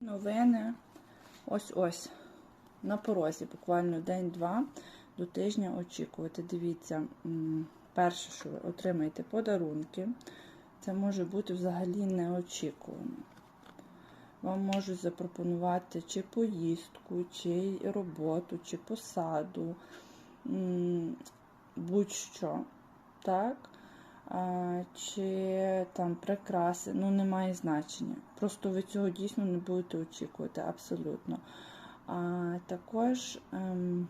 Новини ось-ось. На порозі, буквально день-два до тижня очікувати. Дивіться, перше, що ви отримаєте подарунки, це може бути взагалі неочікувано. Вам можуть запропонувати чи поїздку, чи роботу, чи посаду, будь-що. Так? Чи там прикраси, ну немає значення. Просто ви цього дійсно не будете очікувати абсолютно. А також, ем,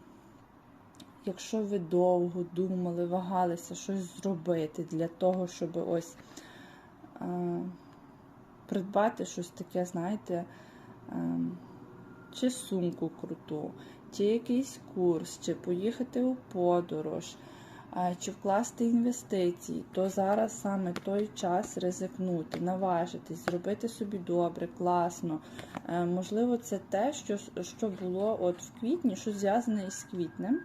якщо ви довго думали, вагалися щось зробити для того, щоб ось е, придбати щось таке, знаєте, ем, чи сумку круту, чи якийсь курс, чи поїхати у подорож, чи вкласти інвестиції, то зараз саме той час ризикнути, наважитись, зробити собі добре, класно. Е, Можливо, це те, що, що було от в квітні, що зв'язане із квітнем.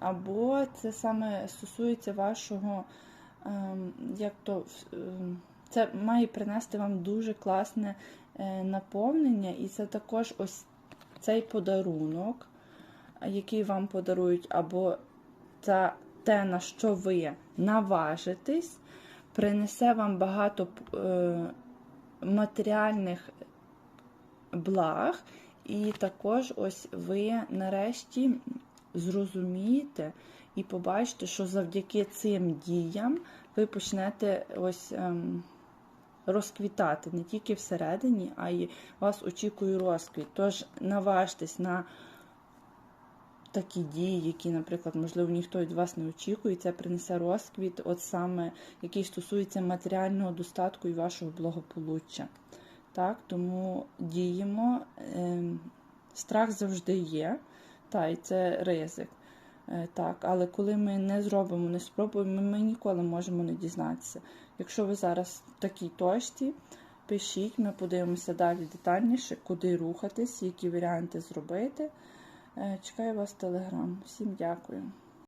Або це саме стосується вашого, ем, як то, ем, це має принести вам дуже класне е, наповнення, і це також ось цей подарунок, який вам подарують, або це те, на що ви наважитесь, принесе вам багато е, матеріальних благ, і також ось ви нарешті зрозумієте і побачите, що завдяки цим діям ви почнете ось ем, розквітати не тільки всередині, а й вас очікує розквіт. Тож наважтесь на такі дії, які, наприклад, можливо, ніхто від вас не очікує, це принесе розквіт, от саме який стосується матеріального достатку і вашого благополуччя. Так, тому діємо. Ем, Страх завжди є, та, і це ризик. Е, Так, але коли ми не зробимо, не спробуємо, ми ніколи можемо не дізнатися. Якщо ви зараз в такій точці, пишіть, ми подивимося далі детальніше, куди рухатись, які варіанти зробити. Е, Чекаю вас в телеграм. Всім дякую.